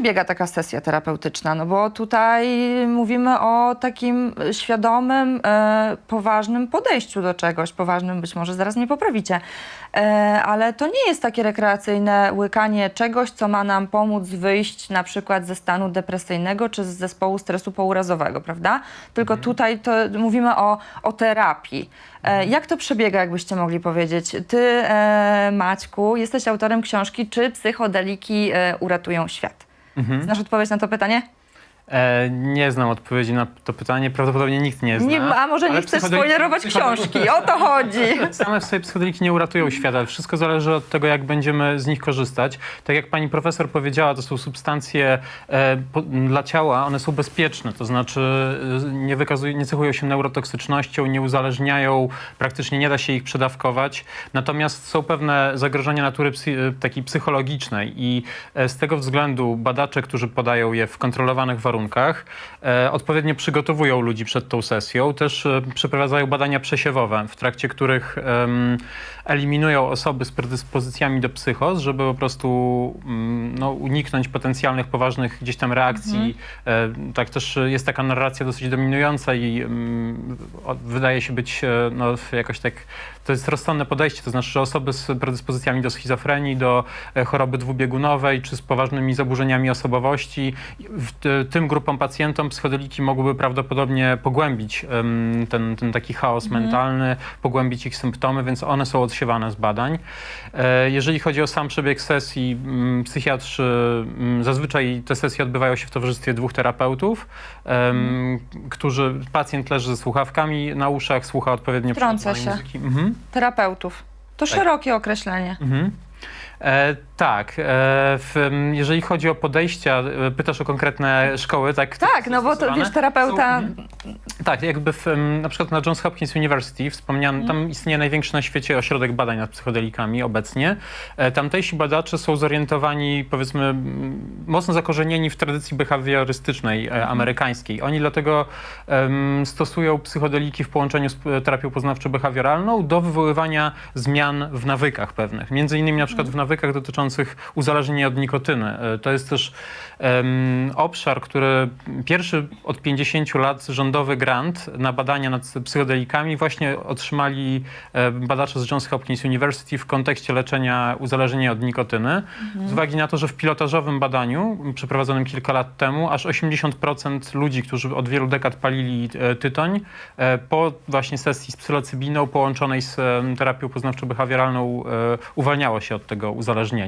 przebiega taka sesja terapeutyczna? No bo tutaj mówimy o takim świadomym, e, poważnym podejściu do czegoś. Poważnym być może zaraz mnie poprawicie. E, ale to nie jest takie rekreacyjne łykanie czegoś, co ma nam pomóc wyjść na przykład ze stanu depresyjnego czy z zespołu stresu pourazowego, prawda? Tylko tutaj to mówimy o, o terapii. E, jak to przebiega, jakbyście mogli powiedzieć? Ty, e, Maćku, jesteś autorem książki Czy psychodeliki e, uratują świat? Znasz odpowiedź na to pytanie? E, nie znam odpowiedzi na to pytanie, prawdopodobnie nikt nie zna. Nie, a może nie Ale chcesz psychodeli- spoilerować książki? O to chodzi. Same w sobie psychodeliki nie uratują świata. Wszystko zależy od tego, jak będziemy z nich korzystać. Tak jak pani profesor powiedziała, to są substancje e, po, dla ciała, one są bezpieczne, to znaczy e, nie, wykazują, nie cechują się neurotoksycznością, nie uzależniają, praktycznie nie da się ich przedawkować. Natomiast są pewne zagrożenia natury psy, e, takiej psychologicznej i e, z tego względu badacze, którzy podają je w kontrolowanych warunkach, e, odpowiednio przygotowują ludzi przed tą sesją. Też e, przeprowadzają badania przesiewowe, w trakcie których eliminują osoby z predyspozycjami do psychos, żeby po prostu mm, no, uniknąć potencjalnych poważnych gdzieś tam reakcji. E, tak też jest taka narracja dosyć dominująca i mm, wydaje się być no, jakoś tak, to jest rozsądne podejście, to znaczy, że osoby z predyspozycjami do schizofrenii, do choroby dwubiegunowej czy z poważnymi zaburzeniami osobowości, w, t- tym grupom pacjentom psychodeliki mogłyby prawdopodobnie pogłębić ten, ten taki chaos mentalny, pogłębić ich symptomy, więc one są odsiewane z badań. E, Jeżeli chodzi o sam przebieg sesji, mm, psychiatrzy, mm, zazwyczaj te sesje odbywają się w towarzystwie dwóch terapeutów, em, którzy, pacjent leży ze słuchawkami na uszach, słucha odpowiednio się. muzyki. Mhm. Terapeutów. To szerokie określenie. Mhm. E, tak, e, w, jeżeli chodzi o podejścia, e, pytasz o konkretne szkoły, tak? Tak, no bo to wiesz, terapeuta. Są-. Tak, jakby w, em, na przykład na Johns Hopkins University wspomniany, tam istnieje największy na świecie ośrodek badań nad psychodelikami obecnie. E, Tamtejsi badacze są zorientowani, powiedzmy, m, mocno zakorzenieni w tradycji behawiorystycznej e, amerykańskiej. Oni dlatego em, stosują psychodeliki w połączeniu z terapią poznawczo-behawioralną do wywoływania zmian w nawykach pewnych. Między innymi na przykład w nawykach dotyczących uzależnienia od nikotyny. E, To jest też em, obszar, który pierwszy od 50 lat rządowy grant na badania nad psychodelikami właśnie otrzymali e, badacze z Johns Hopkins University w kontekście leczenia uzależnienia od nikotyny. Z uwagi na to, że w pilotażowym badaniu przeprowadzonym kilka lat temu aż 80% ludzi, którzy od wielu dekad palili e, tytoń, e, po właśnie sesji z psylocybiną połączonej z terapią poznawczo-behawioralną uwalniało się od tego uzależnienia.